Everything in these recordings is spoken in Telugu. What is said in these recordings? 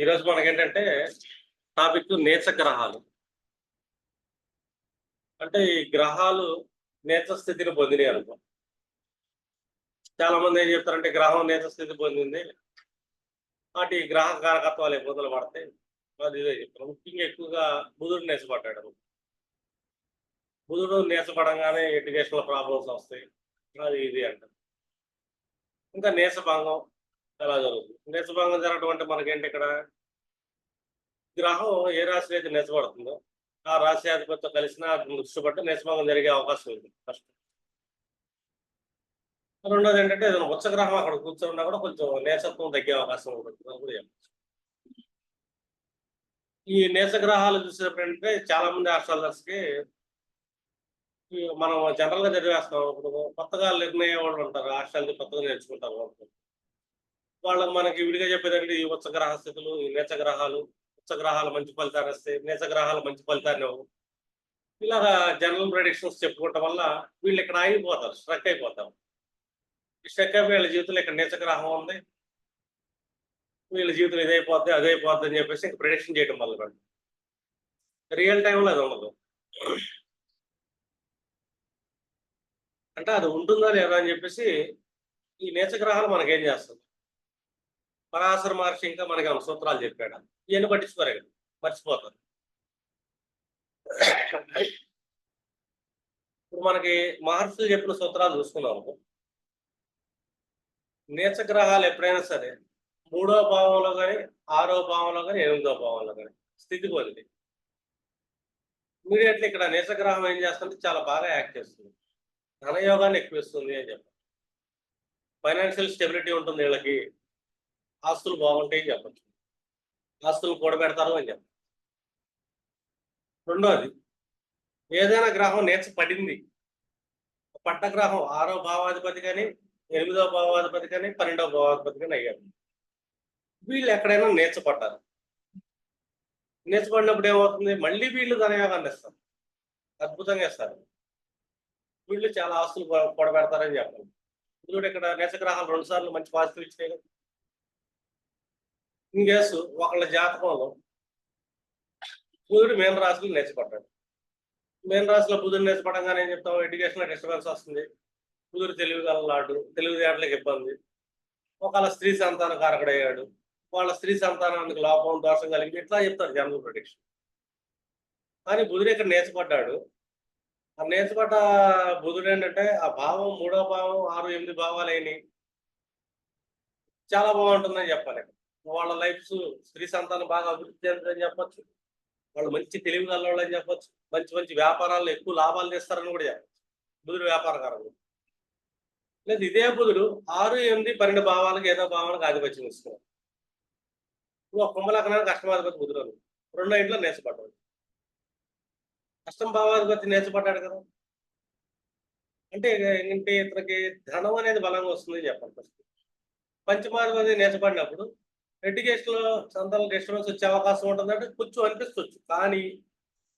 ఈరోజు మనకేంటంటే టాపిక్ నేచ గ్రహాలు అంటే ఈ గ్రహాలు నేచ స్థితిని పొందినాయి అనుకో. చాలా మంది ఏం చెప్తారంటే గ్రహం నేచ స్థితి పొందింది. వాటి గ్రహ కారకత్వాలు ఇబ్బందులు పడతాయి? అది ఇదే చెప్తారు. ముఖ్యంగా ఎక్కువగా బుధుడు నేచపడ్డాడు బుధుడు నేసపడంగానే ఎడ్యుకేషనల్ ప్రాబ్లమ్స్ వస్తాయి. అది ఇది అంటారు. ఇంకా నేసభంగం ఎలా జరుగుతుంది? నేసభంగం జరగడం అంటే మనకేంటి ఇక్కడ? గ్రహం ఏ రాశి అయితే నిజపడుతుందో ఆ రాశి అధిపతితో కలిసిన దృష్టి నిజభంగం జరిగే అవకాశం ఉంది. ఫస్ట్ రెండోది ఏంటంటే ఏదైనా ఉచ్చగ్రహం అక్కడ కూర్చోన్నా కూడా కొంచెం నేసత్వం తగ్గే అవకాశం ఉంటుంది. కూడా ఈ నేసగ్రహాలు చూసినప్పుడు ఏంటంటే చాలా మంది ఆస్ట్రాలజర్స్కి మనం జనరల్గా చదివేస్తాం ఇప్పుడు కొత్తగా నిర్ణయ వాళ్ళు ఉంటారు ఆస్ట్రాలజీ కొత్తగా నేర్చుకుంటారు వాళ్ళు. వాళ్ళకి మనకి విడిగా చెప్పేదంటే ఈ ఉచ్చ గ్రహ స్థితులు ఈ నీచ గ్రహాలు గ్రహాలు మంచి ఫలితాన్ని వస్తాయి నీచ గ్రహాలు మంచి ఫలితాన్ని ఇవ్వవు. ఇలాగా జనరల్ ప్రెడిక్షన్స్ చెప్పుకోవటం వల్ల వీళ్ళు ఇక్కడ ఆగిపోతారు స్ట్రక్ అయిపోతారు. స్ట్రక్ అయిపోయి వీళ్ళ జీవితంలో ఇక్కడ నేచగ్రహం ఉంది. వీళ్ళ జీవితం ఇదైపోద్ది అదైపోద్ది అని చెప్పేసి ఇంక ప్రిడిక్షన్ చేయడం మొదలు రియల్ టైంలో అది ఉండదు. అంటే అది ఉంటుందా లేదా అని చెప్పేసి ఈ నేచగ్రహాలు మనకేం చేస్తుంది పరాశర మహర్షి ఇంకా మనకి సూత్రాలు చెప్పాడు? ఇవన్నీ పట్టించుకోరు మర్చిపోతారు. ఇప్పుడు మనకి మహర్షులు చెప్పిన సూత్రాలు చూసుకున్నాము నీచగ్రహాలు ఎప్పుడైనా సరే మూడో భావంలో కానీ ఆరో భావంలో కానీ ఎనిమిదో భావంలో కానీ స్థితి పొంది ఇమీడియట్లీ ఇక్కడ నీచగ్రహం ఏం చేస్తుంటే చాలా బాగా యాక్ట్ చేస్తుంది. ధనయోగాన్ని ఎక్కువిస్తుంది అని చెప్పాలి ఫైనాన్షియల్ స్టెబిలిటీ ఉంటుంది వీళ్ళకి. ఆస్తులు బాగుంటాయి అని చెప్పచ్చు? ఆస్తులు కూడబెడతారు అని చెప్పచ్చు. రెండోది ఏదైనా గ్రహం నేర్చ పడింది పట్ట గ్రహం ఆరో భావాధిపతి కానీ ఎనిమిదో భావాధిపతి కానీ పన్నెండవ భావాధిపతి కానీ అయ్యారు. వీళ్ళు ఎక్కడైనా నేర్చపడ్డారు నేర్చబడినప్పుడు ఏమవుతుంది? మళ్ళీ వీళ్ళు ధనయోగాన్ని ఇస్తారు. అద్భుతంగా ఇస్తారు. వీళ్ళు చాలా ఆస్తులు కూడ- కూడబెడతారని చెప్పాలి ఇప్పుడు ఇక్కడ నేచగ్రహాలు రెండు సార్లు మంచి పాజిటివ్ ఇచ్చినాయి ఇంకేసు ఒకళ్ళ జాతకంలో బుధుడు మేన రాశిలో నేర్చపడ్డాడు మేన రాశిలో బుధుడు నేర్చపడంగానే ఏం చెప్తాం ఎడ్యుకేషన్ డిస్టర్బెన్స్ వస్తుంది. బుధుడు తెలివి గలలాడు తెలివితేటలకు ఇబ్బంది. ఒకళ్ళ స్త్రీ సంతాన కారకుడయ్యాడు వాళ్ళ స్త్రీ సంతానానికి లోపం దోషం కలిగి ఇట్లా చెప్తారు జనరల్ ప్రొడిక్షన్ కానీ బుధుడు ఇక్కడ నేర్చపడ్డాడు ఆ నేర్చబడ్డ బుధుడు ఏంటంటే ఆ భావం మూడో భావం ఆరు ఎనిమిది భావాలు అయినాయి. చాలా బాగుంటుందని చెప్పాలి. వాళ్ళ లైఫ్స్ స్త్రీ సంతానం బాగా అభివృద్ధి చెందని చెప్పచ్చు. వాళ్ళు మంచి తెలివి కలవాళ్ళు అని చెప్పచ్చు. మంచి మంచి వ్యాపారాల్లో ఎక్కువ లాభాలు తెస్తారని కూడా చెప్పచ్చు. బుధుడు వ్యాపారకారుడు. లేదు ఇదే బుధుడు ఆరు ఎనిమిది పన్నెండు భావాలకు ఏదో భావాలకు ఆధిపత్యం ఇస్తున్నారు నువ్వు ఒక కుంభలగ్నానికి అష్టమాధిపతి బుధుడు రెండో ఇంట్లో నేర్చబడ్డాడు అష్టం భావాధిపతి నేర్చబడ్డాడు కదా. అంటే ఏంటంటే ఇతనికి ధనం అనేది బలంగా వస్తుందని చెప్పాలి ఫస్ట్. పంచమాధిపతి నేర్చబడినప్పుడు ఎడ్యుకేషన్లో సంతానం డిస్టర్బెన్స్ వచ్చే అవకాశం ఉంటుంది అంటే కొంచెం అనిపిస్తుంది. కానీ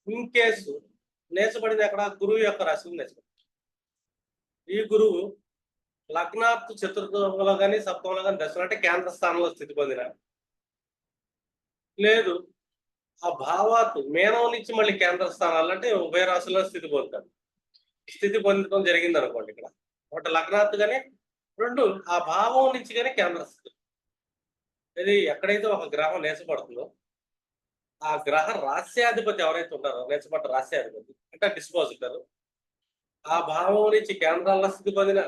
ఇన్ కేసు నేర్చబడింది అక్కడ గురువు యొక్క రాశిలో నేర్చబడింది. ఈ గురువు లగ్నాత్ చతుర్థంలో కానీ సప్తంలో కానీ దశలో అంటే కేంద్ర స్థానంలో స్థితి పొందిన. లేదు ఆ భావాత్ మేనం నుంచి మళ్ళీ కేంద్ర స్థానాలు అంటే ఉభయ రాశుల్లో స్థితి పొందుతాడు. స్థితి పొందడం జరిగింది అనుకోండి ఇక్కడ. ఒకటి లగ్నాత్ కానీ రెండు ఆ భావం నుంచి కానీ కేంద్ర స్థితి. ఇది ఎక్కడైతే ఒక గ్రహం నేర్చబడుతుందో ఆ గ్రహ రాస్యాధిపతి ఎవరైతే ఉన్నారో నేర్చబడ్డ రాస్యాధిపతి అంటే డిస్పోజిటర్ ఆ భావం నుంచి కేంద్రాల స్థితి పొందిన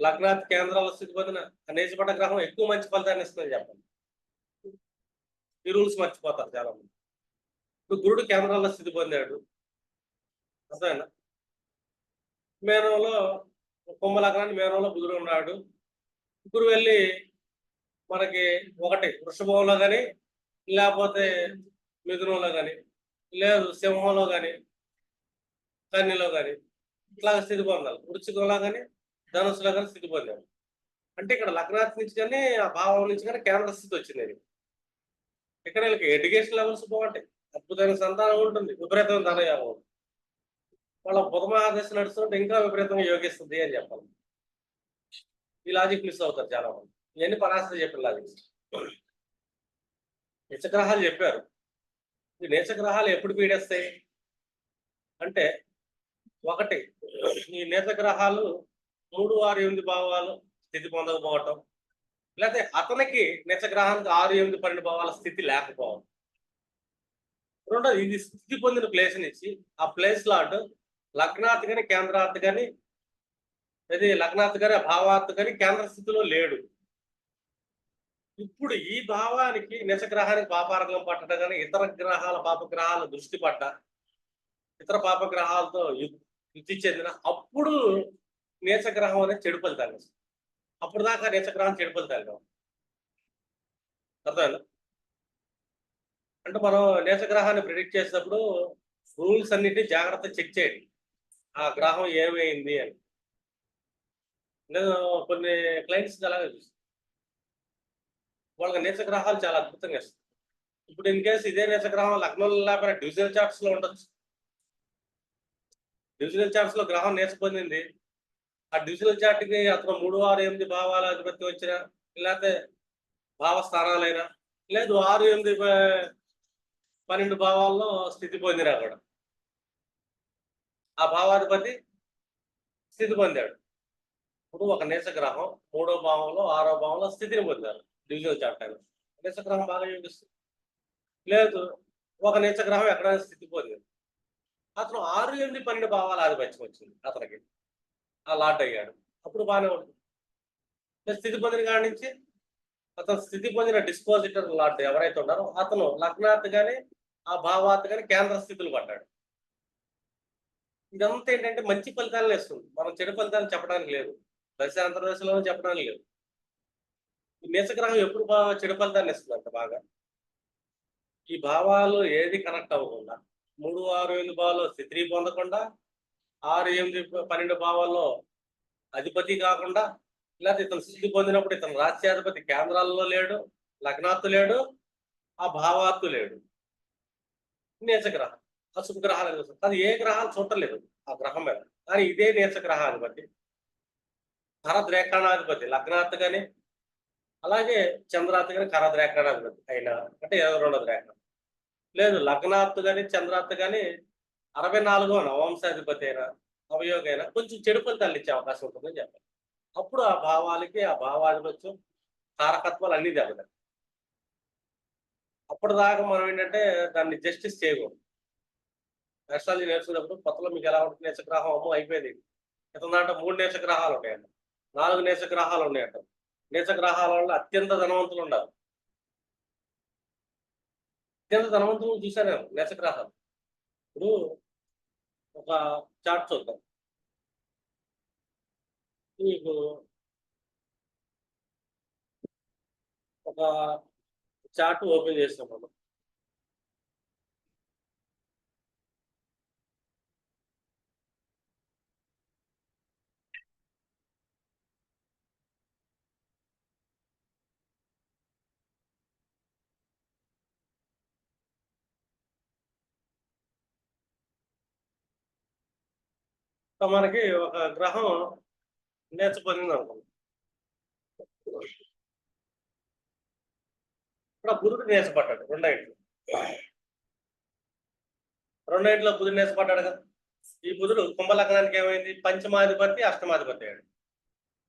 లగ్నాత్ కేంద్రాల స్థితి పొందిన ఆ గ్రహం ఎక్కువ మంచి ఫలితాన్ని ఇస్తుందని చెప్పండి. ఈ రూల్స్ మర్చిపోతారు చాలా మంది ఇప్పుడు గురుడు కేంద్రాల్లో స్థితి పొందాడు అర్థమైనా మేనంలో కుంభ లగ్నాన్ని మేనంలో బుధుడు ఉన్నాడు. గురువు వెళ్ళి మనకి ఒకటి వృషభంలో కానీ లేకపోతే మిథునంలో కానీ లేదు సింహంలో కానీ కన్యలో కానీ ఇట్లా స్థితి పొందాలి. వృచ్చికంలో కానీ ధనుసులో కానీ స్థితి పొందాలి. అంటే ఇక్కడ లగ్నాథ్ నుంచి కానీ ఆ భావం నుంచి కానీ కేంద్ర స్థితి వచ్చింది అది. ఇక్కడ వీళ్ళకి ఎడ్యుకేషన్ లెవెల్స్ బాగుంటాయి. అద్భుతమైన సంతానం ఉంటుంది. విపరీతమైన ధనయోగం ఉంటుంది. వాళ్ళ బుధ నడుస్తుంటే ఇంకా విపరీతంగా యోగిస్తుంది అని చెప్పాలి. ఈ లాజిక్ మిస్ అవుతారు చాలా మంది. ఇవన్నీ పరాశర చెప్పిన లాజిక్స్ చెప్పారు. ఈ నీచగ్రహాలు ఎప్పుడు పీడేస్తాయి? అంటే ఒకటి ఈ నీచగ్రహాలు మూడు ఆరు ఎనిమిది భావాలు స్థితి పొందకపోవటం లేకపోతే అతనికి నీచగ్రహానికి ఆరు ఎనిమిది పన్నెండు భావాల స్థితి లేకపోవడం రెండోది ఇది స్థితి పొందిన ప్లేస్ నుంచి ఆ ప్లేస్ లాట్ లగ్నాత్ కానీ కేంద్రాత్ కానీ ఇది లగ్నాత్ కానీ భావాత్ కానీ కేంద్ర స్థితిలో లేడు. ఇప్పుడు ఈ భావానికి నిజగ్రహానికి పాపారంగం పట్టడం కానీ ఇతర గ్రహాల పాపగ్రహాల దృష్టి పడ్డ ఇతర పాపగ్రహాలతో యుద్ధి చెందిన అప్పుడు నేచగ్రహం అనేది చెడు ఫలితాలు అప్పుడు దాకా నేచగ్రహం చెడు ఫలితాలు అర్థమైందా? అంటే మనం నేచగ్రహాన్ని ప్రిడిక్ట్ చేసినప్పుడు రూల్స్ అన్నిటిని జాగ్రత్త చెక్ చేయండి. ఆ గ్రహం ఏమైంది అని. నేను కొన్ని క్లయింట్స్ అలాగే చూస్తాను వాళ్ళకి నీచగ్రహాలు చాలా అద్భుతంగా ఇస్తాయి ఇప్పుడు ఇన్ కేసు ఇదే నీచగ్రహం లగ్నంలో లేకపోయినా డివిజనల్ చార్ట్స్లో ఉండొచ్చు. డివిజనల్ చార్ట్స్లో గ్రహం నీచ పొందింది. ఆ డివిజనల్ చార్ట్కి అతను మూడు ఆరు ఎనిమిది భావాల అధిపతి వచ్చిన లేకపోతే భావ స్థానాలైనా లేదు ఆరు ఎనిమిది పన్నెండు భావాల్లో స్థితి పొందినా కూడా. ఆ భావాధిపతి స్థితి పొందాడు. ఇప్పుడు ఒక నీచ మూడో భావంలో ఆరో భావంలో స్థితిని పొందారు ఢిల్లీలో చార్ట్ నిత్యగ్రహం బాగా చూపిస్తుంది. లేదు ఒక నిత్యగ్రహం ఎక్కడైనా స్థితి పొందింది అతను ఆరు ఎనిమిది పన్నెండు భావాల ఆధిపత్యం వచ్చింది అతనికి. ఆ లాట్ అయ్యాడు. అప్పుడు బాగానే ఉంటుంది. స్థితి పొందిన కాడి నుంచి అతను స్థితి పొందిన డిస్పోజిటర్ లాట్ ఎవరైతే ఉన్నారో అతను లగ్నాత్ కానీ ఆ భావార్థ కానీ కేంద్ర స్థితులు పడ్డాడు. ఇదంతా ఏంటంటే మంచి ఫలితాలను ఇస్తుంది. మనం చెడు ఫలితాలు చెప్పడానికి లేదు. దశ అంతర్దశలో చెప్పడానికి లేదు. ఈ ఎప్పుడు బాగా చెడు ఫలితాన్ని ఇస్తుంది అంట బాగా? ఈ భావాలు ఏది కనెక్ట్ అవ్వకుండా మూడు ఆరు ఎనిమిది భావాల్లో స్థితి పొందకుండా ఆరు ఎనిమిది పన్నెండు భావాల్లో అధిపతి కాకుండా లేకపోతే ఇతను స్థితి పొందినప్పుడు ఇతను రాజ్యాధిపతి కేంద్రాల్లో లేడు లగ్నాత్తు లేడు ఆ భావాత్తు లేడు. నేచగ్రహం అశుభ గ్రహాలు చూస్తాం. అది ఏ గ్రహాలు చూడలేదు ఆ గ్రహం మీద. కానీ ఇదే నేచగ్రహాధిపతి భరద్రేఖాణాధిపతి లగ్నాత్తు కానీ అలాగే చంద్రాత్ కానీ కరద్రేఖాణాధిపతి అయినా అంటే ఇరవై రెండో రేఖ. లేదు లగ్నాత్ కానీ చంద్రాత్ కానీ అరవై నాలుగో వంశాధిపతి అయినా అవయోగ అయినా కొంచెం చెడు ఫలితాలు ఇచ్చే అవకాశం ఉంటుందని చెప్పాలి అప్పుడు ఆ భావాలకి ఆ భావాధిపత్యం కారకత్వాలు అన్నీ దెబ్బతాయి అప్పటిదాకా మనం ఏంటంటే దాన్ని జస్టిస్ చేయకూడదు. అస్ట్రాలజీ నేర్చుకున్నప్పుడు కొత్తలో మీకు ఎలా ఉంటుంది నేర్చగ్రహం అమ్మో అయిపోయింది. ఇతను దాంట్లో మూడు నేర్చగ్రహాలు ఉన్నాయంట. నాలుగు నేర్చగ్రహాలు ఉన్నాయంట. నేచగ్రహాల వల్ల అత్యంత ధనవంతులు ఉండాలి అత్యంత ధనవంతులు చూశాను నేను నేచగ్రహాలు. ఇప్పుడు ఒక చార్ట్ చూద్దాం. మీకు ఒక చార్ట్ ఓపెన్ చేస్తాం మనం సో మనకి ఒక గ్రహం నేర్చుకుంది అనుకోండి ఇప్పుడు బుధుడు నేర్చబడ్డాడు రెండైట్లు రెండైట్లో బుధుడు నేర్చబడ్డాడు కదా. ఈ బుధుడు కుంభలగ్నానికి ఏమైంది? పంచమాధిపతి అష్టమాధిపతి అయ్యాడు.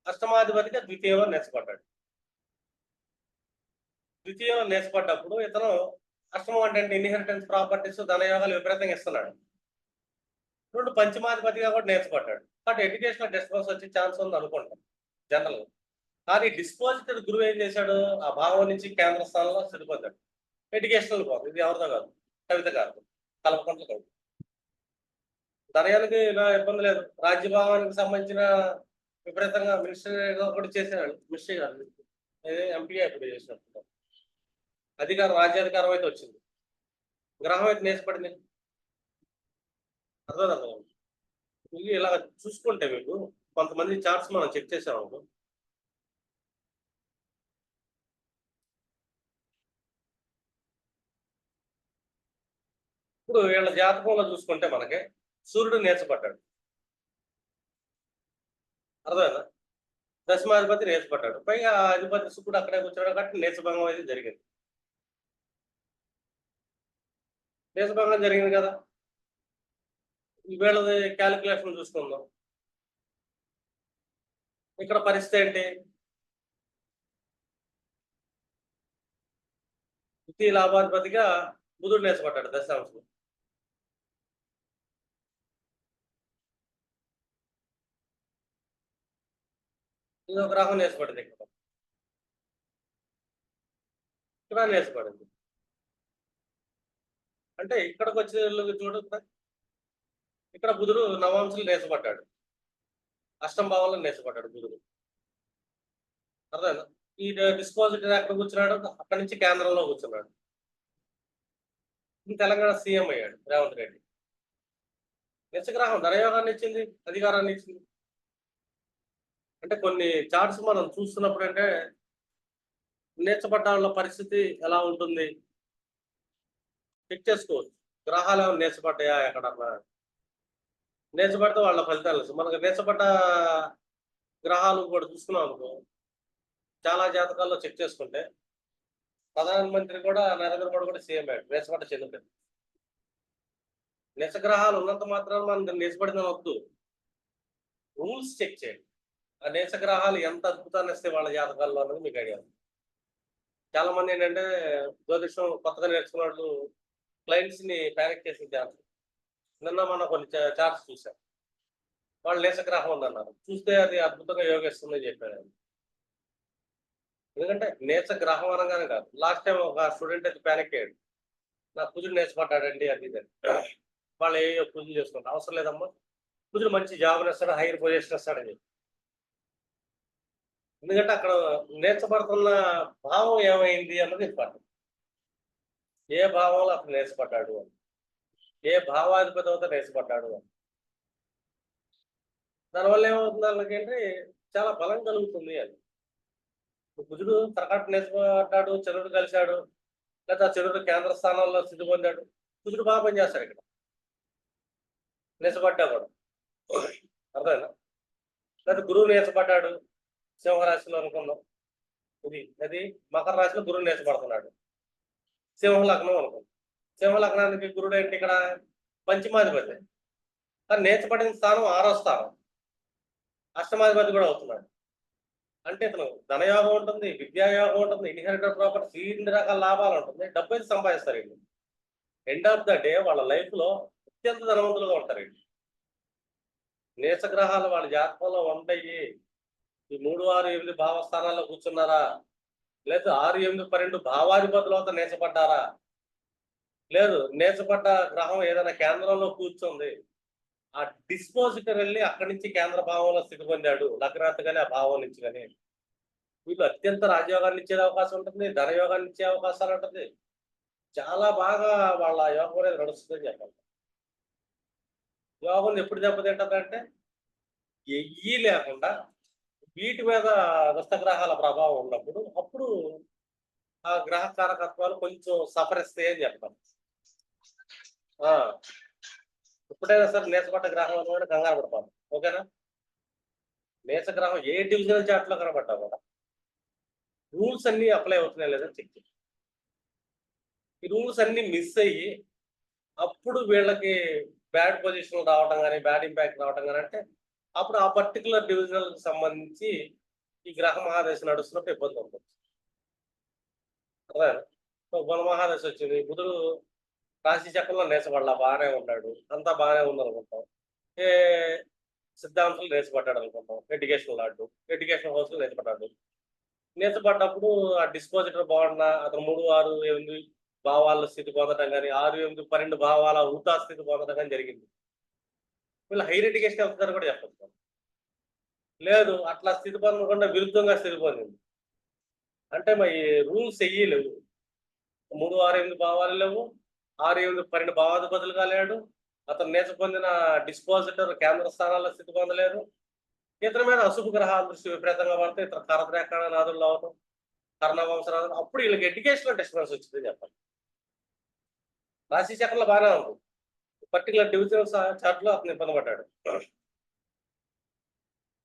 అష్టమాధిపతిగా ద్వితీయంలో నేర్చబడ్డాడు. ద్వితీయంలో నేర్చబడ్డప్పుడు ఇతను అష్టమం అంటే ఇన్హెరిటెన్స్ ప్రాపర్టీస్ ధనయోగాలు విపరీతంగా ఇస్తున్నాడు. రెండు పంచమాధిపతిగా కూడా నేర్చుకుంటాడు. కాబట్టి ఎడ్యుకేషనల్ డిస్టర్బెన్స్ వచ్చే ఛాన్స్ ఉంది అనుకుంటాం జనరల్ కానీ డిస్పోజిటెడ్ గురువు ఏం చేశాడు? ఆ భావం నుంచి కేంద్ర స్థానంలో సరిపోతాడు. ఎడ్యుకేషనల్ పోదు ఇది ఎవరితో కాదు కవిత కాదు కలపకుండా కాదు దర్యానికి ఇలా ఇబ్బంది లేదు. రాజ్యభావానికి సంబంధించిన విపరీతంగా మినిస్టర్గా కూడా చేశాడు మినిస్టర్ గారు ఎంపీగా ఇప్పుడు చేసినట్టు అధికారం రాజ్యాధికారం అయితే వచ్చింది. గ్రహం అయితే నేర్చబడింది అర్థం అర్థం ఇలా చూసుకుంటే మీకు కొంతమంది చార్ట్స్ మనం చెక్ చేసాము ఇప్పుడు వీళ్ళ జాతకంలో చూసుకుంటే మనకి సూర్యుడు నేర్చబడ్డాడు అర్థమైనా దశమాధిపతి నేర్చబడ్డాడు పైగా అధిపతి శుకుడు అక్కడే కూర్చోవడం కాబట్టి నేర్చభంగం అయితే జరిగింది. నేర్చభంగం జరిగింది కదా? వీళ్ళది క్యాలిక్యులేషన్ చూసుకుందాం. ఇక్కడ పరిస్థితి ఏంటి? ద్వితీయ లాభాధిపతిగా బుధుడు నేసపడ్డాడు దశాంశం. ఇది ఒక గ్రహం నేసపడింది ఇక్కడ. ఇక్కడ నేసపడింది అంటే ఇక్కడికి వచ్చే చూడ ఇక్కడ బుధుడు నవాంశులు నేసపడ్డాడు అష్టం భావంలో నేసపడ్డాడు బుధుడు. అర్థం ఈ డిస్పాజిటర్ ఎక్కడ కూర్చున్నాడు అక్కడి నుంచి కేంద్రంలో కూర్చున్నాడు. తెలంగాణ సీఎం అయ్యాడు రేవంత్ రెడ్డి. నిత్యగ్రహం ధనయోగాన్ని ఇచ్చింది అధికారాన్ని ఇచ్చింది. అంటే కొన్ని చార్ట్స్ మనం చూస్తున్నప్పుడు అంటే నేర్చబడ్డ వాళ్ళ పరిస్థితి ఎలా ఉంటుంది? చెక్ చేసుకోవచ్చు. గ్రహాలు ఏమైనా నేర్చబడ్డాయా ఎక్కడన్నా నేర్చబడితే వాళ్ళ ఫలితాలు మనకు నేర్చబడ్డ గ్రహాలు కూడా చూసుకున్నాం అనుకో చాలా జాతకాల్లో చెక్ చేసుకుంటే ప్రధానమంత్రి కూడా నరేంద్ర మోడీ కూడా సీఎం అయ్యాడు నేర్చబడ్డ చెందుతాడు నేచగ్రహాలు ఉన్నంత మాత్రం మనం నేర్చబడిందని వద్దు. రూల్స్ చెక్ చేయండి. ఆ నేచగ్రహాలు ఎంత అద్భుతాన్ని ఇస్తే వాళ్ళ జాతకాల్లో అన్నది మీకు ఐడియా చాలా మంది ఏంటంటే జ్యోతిషం కొత్తగా నేర్చుకున్న వాళ్ళు క్లయింట్స్ని ప్యానిక్ చేసి జాతకం. నిన్న మనం కొన్ని చార్ట్స్ చూసాం వాళ్ళు నేచగ్రహం ఉందన్నారు. చూస్తే అది అద్భుతంగా యోగిస్తుందని చెప్పారు ఎందుకంటే నేచ గ్రహం అనగానే కాదు. లాస్ట్ టైం ఒక స్టూడెంట్ అయితే ప్యానిక్ అయ్యాడు. నా కుజుడు నేర్చుకుంటాడండి అది ఇది వాళ్ళు ఏ పూజలు చేసుకుంటారు? అవసరం లేదమ్మా. కుజుడు మంచి జాబ్ ఇస్తాడు హైయర్ పొజిషన్ ఇస్తాడని చెప్పి. ఎందుకంటే అక్కడ నేర్చబడుతున్న భావం ఏమైంది అన్నది ఇంపార్టెంట్. ఏ భావంలో అక్కడ నేర్చబడ్డాడు అని. ఏ భావాధిపతి అవుతా నేర్చబడ్డాడు అని. దానివల్ల ఏమవుతుంది వాళ్ళకి చాలా బలం కలుగుతుంది అది. కుజుడు తరకట్టు నేర్చుకుంటాడు చంద్రుడు కలిశాడు లేదా చంద్రుడు కేంద్ర స్థానంలో స్థితి పొందాడు కుజుడు బాగా పనిచేస్తాడు ఇక్కడ. నేర్చబడ్డా కూడా అర్థమైనా లేదా గురువు నేర్చబడ్డాడు సింహరాశిలో అనుకుందాం. ఇది అది మకర రాశిలో గురువు నేర్చబడుతున్నాడు సింహ లగ్నం అనుకుందాం. సింహలగ్నానికి గురుడు ఏంటి ఇక్కడ? పంచమాధిపతి. కానీ నేర్చబడిన స్థానం ఆరో స్థానం. అష్టమాధిపతి కూడా అవుతున్నాడు. అంటే ఇతను ధనయోగం ఉంటుంది విద్యాయోగం ఉంటుంది ఇన్హెరిటర్ ప్రాపర్టీ ఇన్ని రకాల లాభాలు ఉంటుంది డబ్బు అయితే సంపాదిస్తారు వీళ్ళు. ఎండ్ ఆఫ్ ద డే వాళ్ళ లైఫ్లో అత్యంత ధనవంతులుగా ఉంటారు వీళ్ళు. నేచగ్రహాలు వాళ్ళ జాతకంలో ఉంటాయి ఈ మూడు ఆరు ఎనిమిది భావస్థానాల్లో కూర్చున్నారా? లేదా ఆరు ఎనిమిది పన్నెండు భావాధిపతులు అవుతా నేచపడ్డారా లేదు నేచపడ్డ గ్రహం ఏదైనా కేంద్రంలో కూర్చుంది. ఆ డిస్పోజిటర్ వెళ్ళి అక్కడి నుంచి కేంద్ర భావంలో స్థితి పొందాడు. లగ్నాత్ కానీ ఆ భావం నుంచి కానీ. వీళ్ళు అత్యంత రాజయోగాన్ని ఇచ్చే అవకాశం ఉంటుంది ధనయోగాన్ని ఇచ్చే అవకాశాలు ఉంటుంది. చాలా బాగా వాళ్ళ యోగం అనేది నడుస్తుందని చెప్పాలి. యోగం ఎప్పుడు దెబ్బతింటదంటే ఎయ్యి లేకుండా వీటి మీద గ్రహాల ప్రభావం ఉన్నప్పుడు అప్పుడు గ్రహ కారకత్వాలు కొంచెం సఫరిస్తాయి అని చెప్తాం. ఆ, ఎప్పుడైనా సరే నేచపడ్డ గ్రహం అని కంగారు పడతాం. ఓకేనా? నేస గ్రహం ఏ డివిజనల్ చార్ట్లో కనబడ్డా కూడా రూల్స్ అన్ని అప్లై అవుతున్నాయి లేదా చెక్ ఈ రూల్స్ అన్ని మిస్ అయ్యి అప్పుడు వీళ్ళకి బ్యాడ్ పొజిషన్ రావడం కానీ బ్యాడ్ ఇంపాక్ట్ రావడం కానీ అంటే అప్పుడు ఆ పర్టికులర్ డివిజనల్కి సంబంధించి ఈ గ్రహ మహాదశ నడుస్తున్నప్పుడు ఇబ్బంది ఉంటుంది అర్థమైందా? సో బుధ మహాదశ వచ్చింది. బుధుడు రాశి చక్రంలో నేసపడలా బాగానే ఉన్నాడు. అంతా బాగానే ఉంది అనుకుంటాం ఏ సిద్ధాంతులు నేర్చబడ్డాడు అనుకుంటాం ఎడ్యుకేషన్ లాడ్డు ఎడ్యుకేషన్ హౌస్లో నేర్చబడ్డాడు నేర్చబడ్డప్పుడు ఆ డిస్పోజిటర్ బాగున్నా అతను మూడు ఆరు ఎనిమిది భావాల స్థితి పొందడం కానీ ఆరు ఎనిమిది పన్నెండు భావాల ఊతా స్థితి పొందడం కానీ జరిగింది. వీళ్ళు హైయర్ ఎడ్యుకేషన్ వెళ్తారు కూడా చెప్పచ్చు. లేదు అట్లా స్థితి పొందకుండా విరుద్ధంగా స్థితి పొందింది. అంటే మరి రూల్స్ వెయ్యలేవు మూడు ఆరు ఎనిమిది భావాలు లేవు. ఆరు ఎనిమిది పన్నెండు భావాధిపతులుగా లేడు. అతను నేచ పొందిన డిస్పాజిటర్ కేంద్ర స్థానాల్లో స్థితి పొందలేదు. ఇతని మీద అశుభ గ్రహాల దృష్టి విపరీతంగా పడితే ఇతర కరద్రేఖణ నాదుల్లో అవడం కర్ణవంశనాథులు అప్పుడు వీళ్ళకి ఎడ్యుకేషనల్ డిస్టర్బెన్స్ వచ్చింది చెప్పాలి రాశి చక్రంలో బాగానే ఉంది. పర్టికులర్ డివిజనల్ చార్ట్లో అతను ఇబ్బంది పడ్డాడు.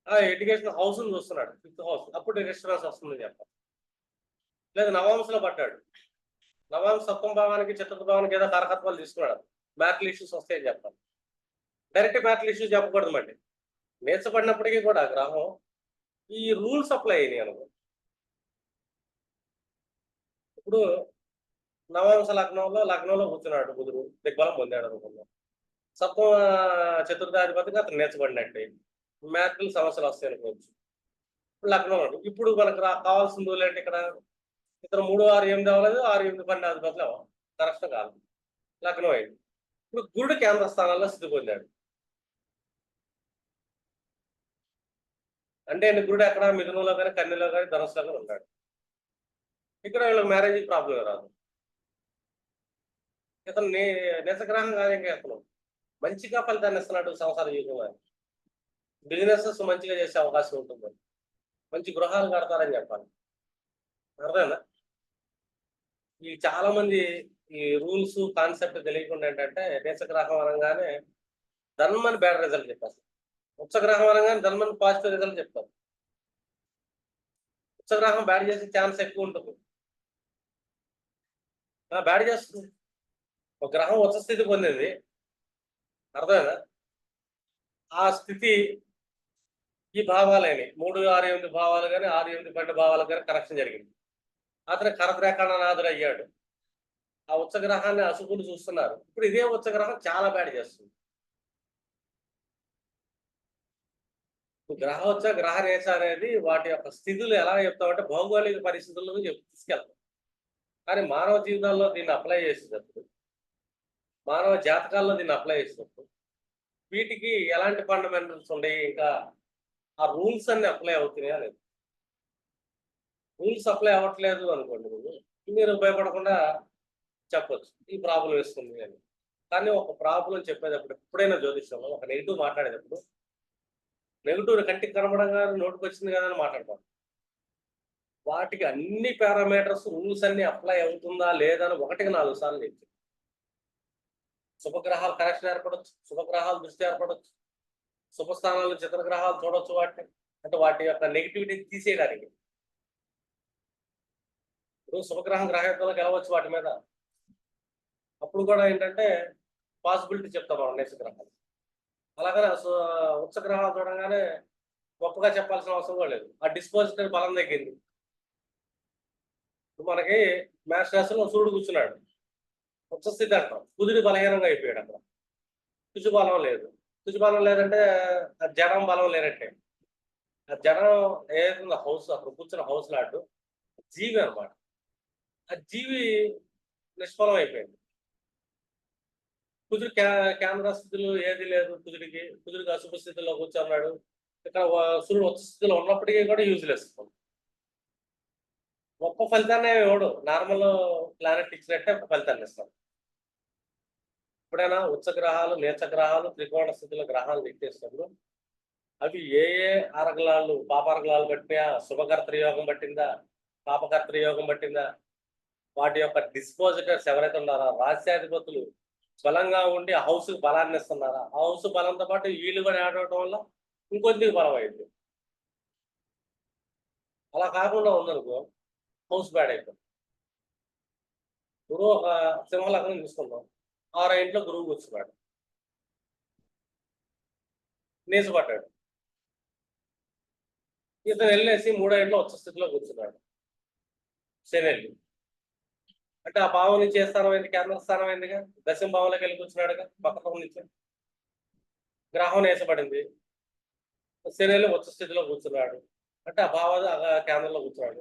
ఆ ఎడ్యుకేషన్ హౌస్ చూస్తున్నాడు. ఫిఫ్త్ హౌస్ అప్పుడు డిస్టర్బెన్స్ వస్తుందని చెప్పాలి లేదు నవాంశలో పడ్డాడు. నవాంశ సప్తమ భావానికి చతుర్థ భావానికి ఏదో కారకత్వాలు తీసుకున్నాడు మ్యాథ్ల ఇష్యూస్ వస్తాయని చెప్పాలి. డైరెక్ట్ మ్యాథ్ల ఇష్యూస్ చెప్పకూడదు మండి నేర్చబడినప్పటికీ కూడా గ్రహం ఈ రూల్స్ అప్లై అయినాయి అనుకో. ఇప్పుడు నవాంశ లగ్నంలో లగ్నంలో కూర్చున్నాడు బుధుడు దిగ్బలం పొందాడు అనుకుందాం. సప్తమ చతుర్థాధిపతిగా అతను నేర్చబడినట్టే మ్యాథ్లు సమస్యలు వస్తాయి అనుకోవచ్చు లగ్నం ఇప్పుడు మనకు కావాల్సింది కావాల్సిన ఏంటి ఇక్కడ? ఇతను మూడు ఆరు ఎనిమిది అవ్వలేదు ఆరు ఎనిమిది పన్నెండు అధిపతులు అవ్వాలి కరెక్ట్ కాదు. లగ్నం అయింది. ఇప్పుడు గురుడు కేంద్ర స్థానాల్లో స్థితి పొందాడు. అంటే గురుడు ఎక్కడ? మిథునంలో కానీ కన్యలో కానీ ధనుసులో కానీ ఉన్నాడు. ఇక్కడ వీళ్ళకి మ్యారేజ్ ప్రాబ్లం రాదు. ఇతను నే నిజగ్రహం కాదు ఇంకా ఇతను. మంచిగా ఫలితాన్ని ఇస్తున్నాడు సంసార జీవితం బిజినెసెస్ మంచిగా చేసే అవకాశం ఉంటుంది. మంచి గృహాలు కడతారని చెప్పాలి. అర్థమైందా? ఈ చాలా మంది ఈ రూల్స్ కాన్సెప్ట్ తెలియకుండా ఏంటంటే నీచగ్రహం అనగానే ధర్మని బ్యాడ్ రిజల్ట్ చెప్పారు. ఉత్సగ్రహం అనగానే ధర్మని పాజిటివ్ రిజల్ట్ చెప్తారు ఉత్సగ్రహం బ్యాడ్ చేసే ఛాన్స్ ఎక్కువ ఉంటుంది. బ్యాడ్ చేస్తుంది. ఒక గ్రహం ఉచ్చ స్థితి పొందింది. అర్థమైందా? ఆ స్థితి ఈ భావాలని మూడు ఆరు ఎనిమిది భావాలు కానీ ఆరు ఎనిమిది పన్నెండు భావాలు కానీ కరెక్షన్ జరిగింది. అతను కరద్రేఖానాథుడు అయ్యాడు ఆ ఉచ్చగ్రహాన్ని అసుకులు చూస్తున్నారు. ఇప్పుడు ఇదే ఉచ్చగ్రహం చాలా బ్యాడ్ చేస్తుంది. గ్రహ వచ్చ గ్రహ రేచ అనేది వాటి యొక్క స్థితులు ఎలా చెప్తామంటే భౌగోళిక పరిస్థితులను చెప్ తీసుకెళ్తాం. కానీ మానవ జీవితాల్లో దీన్ని అప్లై చేసేటప్పుడు మానవ జాతకాల్లో దీన్ని అప్లై చేసినప్పుడు వీటికి ఎలాంటి ఫండమెంటల్స్ ఉన్నాయి ఇంకా ఆ రూల్స్ అన్ని అప్లై అవుతున్నాయా లేదు? రూల్స్ అప్లై అవ్వట్లేదు అనుకోండి మీరు మీరు భయపడకుండా చెప్పొచ్చు. ఈ ప్రాబ్లం వేస్తుంది అని. కానీ ఒక ప్రాబ్లం చెప్పేటప్పుడు ఎప్పుడైనా జ్యోతిష్యంలో ఒక నెగిటివ్ మాట్లాడేటప్పుడు నెగిటివ్ కంటికి కనబడంగా నోటికి వచ్చింది కదా అని మాట్లాడతాం వాటికి అన్ని పారామీటర్స్ రూల్స్ అన్ని అప్లై అవుతుందా లేదా అని ఒకటికి నాలుగు సార్లు నేర్చు శుభగ్రహాలు కరెక్షన్ ఏర్పడవచ్చు శుభగ్రహాలు దృష్టి ఏర్పడవచ్చు శుభస్థానాలు చిత్రగ్రహాలు చూడవచ్చు వాటిని. అంటే వాటి యొక్క నెగిటివిటీ తీసేయడానికి. ఇప్పుడు శుభగ్రహం గ్రహయుద్ధంలో గెలవచ్చు వాటి మీద. అప్పుడు కూడా ఏంటంటే పాసిబిలిటీ చెప్తాం మనం నేచ గ్రహాలు. అలాగనే ఉచ్చ గ్రహాలు చూడగానే గొప్పగా చెప్పాల్సిన అవసరం కూడా లేదు. ఆ డిస్పోజిటర్ బలం తగ్గింది. ఇప్పుడు మనకి మ్యాథ్స్ రాశిలో సూర్యుడు కూర్చున్నాడు. ఉత్సస్థితి అంటాం కుదిరి బలహీనంగా అయిపోయాడు అక్కడ. తుజు బలం లేదు. తుజు బలం లేదంటే ఆ జనం బలం లేనట్టే. ఆ జనం ఏదైతుందో హౌస్ అక్కడ కూర్చున్న హౌస్ లాంటి జీవి అన్నమాట. ఆ జీవి నిష్ఫలం అయిపోయింది. కుదురు కెమెరా కేంద్ర స్థితిలో ఏది లేదు కుదురికి. కుదురికి అశుభ స్థితిలో కూర్చున్నాడు. ఇక్కడ సూర్యుడు ఉచ్చ స్థితిలో ఉన్నప్పటికీ కూడా యూజ్లెస్ గొప్ప ఫలితాన్ని ఇవ్వడు. నార్మల్ ప్లానెట్ ఇచ్చినట్టే ఒక ఫలితాన్ని ఇస్తాడు. ఎప్పుడైనా ఉచ్చ గ్రహాలు నీచ గ్రహాలు త్రికోణ స్థితిలో గ్రహాలు ఎక్కేసినప్పుడు అవి ఏ ఏ అరగలాలు పాపారగలాలు పట్టినా శుభకర్త యోగం పట్టిందా? పాపకర్త యోగం పట్టిందా? వాటి యొక్క డిస్పోజిటర్స్ ఎవరైతే ఉన్నారో రాజ్యాధిపతులు బలంగా ఉండి హౌస్ బలాన్ని ఇస్తున్నారా? హౌస్ బలంతో పాటు వీళ్ళు కూడా ఆడటం వల్ల ఇంకొద్దిగా బలం అయింది అలా కాకుండా ఉందనుకో హౌస్ బ్యాడ్ అయిపోయింది. గురువు ఒక సింహలగ్నం తీసుకుందాం ఆరో ఇంట్లో గురువు కూర్చున్నాడు. నీచపడ్డాడు ఇతను వెళ్ళేసి మూడో ఇంట్లో వచ్చే స్థితిలో కూర్చున్నాడు. శని వెళ్ళి. అంటే ఆ భావం నుంచి ఏ స్థానం అయింది? కేంద్ర స్థానం అయిందిగా? దశమ భావంలోకి వెళ్ళి కూర్చున్నాడుగా? పక్క నుంచి. గ్రహం నేసపడింది శనిలో ఉచ్చ స్థితిలో కూర్చున్నాడు. అంటే ఆ భావ కేంద్రంలో కూర్చున్నాడు.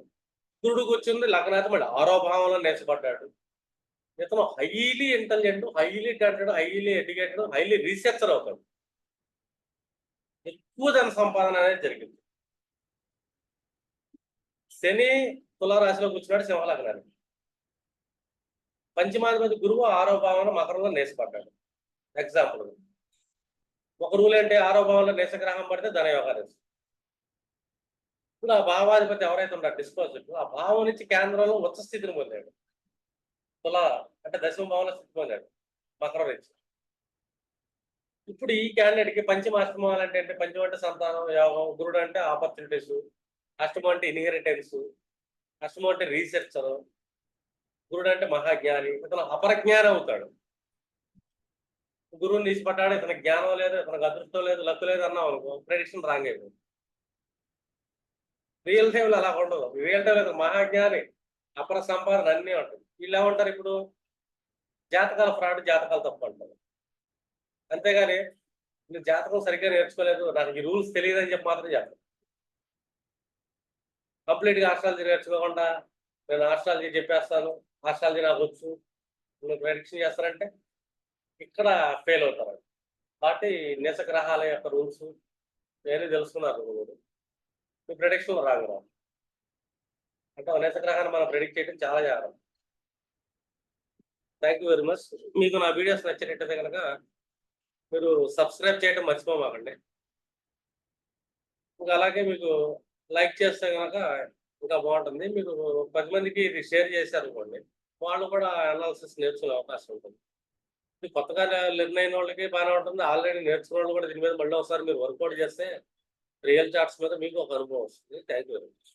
గురుడు కూర్చుంది లగ్నాథ్ మళ్ళీ ఆరో భావంలో నేర్చబడ్డాడు. ఇతను highly intelligent highly talented highly educated highly researcher అవుతాడు. ఎక్కువ ధన సంపాదన అనేది జరిగింది. శని తులారాశిలో కూర్చున్నాడు సింహలగ్నానికి. పంచమాధిపతి గురువు ఆరో భావంలో మకరంలో నేసిపడ్డాడు ఎగ్జాంపుల్ ఒక రూల్ ఏంటి? ఆరో భావంలో నేసగ్రహం పడితే ధనయోగాలు ఇప్పుడు ఆ భావాధిపతి ఎవరైతే ఉన్నాడు డిస్పోజిట్ ఆ భావం నుంచి కేంద్రంలో ఉచ్చ స్థితిని పొందాడు. తుల అంటే దశమ భావంలో స్థితి పొందాడు. మకరం నుంచి. ఇప్పుడు ఈ క్యాండిడేట్కి పంచమ అష్టమం అంటే ఏంటి? పంచమ అంటే సంతానం యోగం గురుడు అంటే ఆపర్చునిటీస్ అష్టమం అంటే ఇన్హెరిటెన్స్ అష్టమం అంటే రీసెర్చర్ గురుడు అంటే మహాజ్ఞాని ఇతను అపరజ్ఞానం అవుతాడు గురువుని తీసి పట్టాడు ఇతనికి జ్ఞానం లేదు ఇతనికి అదృష్టం లేదు లక్కు లేదు అన్నాం అనుకో ప్రెడిక్షన్ రాంగ్ అయిపోయింది రియల్ టైంలో అలా ఉండదు. రియల్ టైంలో మహాజ్ఞాని అపర సంపాదన అన్నీ ఉంటుంది వీళ్ళు ఏమంటారు ఇప్పుడు? జాతకాల ఫ్రాడ్ జాతకాలు తప్పు అంటారు. అంతేగాని నువ్వు జాతకం సరిగ్గా నేర్చుకోలేదు నాకు ఈ రూల్స్ తెలియదు అని చెప్పి మాత్రం చెప్పాలి కంప్లీట్గా ఆస్ట్రాలజీ నేర్చుకోకుండా నేను ఆస్ట్రాలజీ చెప్పేస్తాను. ఆస్ట్రాలజీ నాకు వచ్చు నువ్వు ప్రెడిక్షన్ చేస్తారంటే ఇక్కడ ఫెయిల్ అవుతారు కాబట్టి నిజ గ్రహాల యొక్క రూల్స్ వేరే తెలుసుకున్నారు మీరు. మీ ప్రెడిక్షన్ రాంగ్ రాదు అంటే నిజ గ్రహాన్ని మనం ప్రెడిక్ట్ చేయడం చాలా జాగ్రత్త. థ్యాంక్ యూ వెరీ మచ్ మీకు నా వీడియోస్ నచ్చినట్టయితే కనుక మీరు సబ్స్క్రైబ్ చేయడం మర్చిపోమాకండి. ఇంకా అలాగే మీకు లైక్ చేస్తే కనుక ఇంకా బాగుంటుంది. మీరు పది మందికి ఇది షేర్ చేశారనుకోండి వాళ్ళు కూడా అనాలిసిస్ నేర్చుకునే అవకాశం ఉంటుంది. ఇది కొత్తగా లెర్న్ అయిన వాళ్ళకి బాగానే ఉంటుంది. ఆల్రెడీ నేర్చుకున్న వాళ్ళు కూడా దీని మీద మళ్ళీ ఒకసారి మీరు వర్కౌట్ చేస్తే రియల్ చార్ట్స్ మీద మీకు ఒక అనుభవం వస్తుంది. Thank you very much.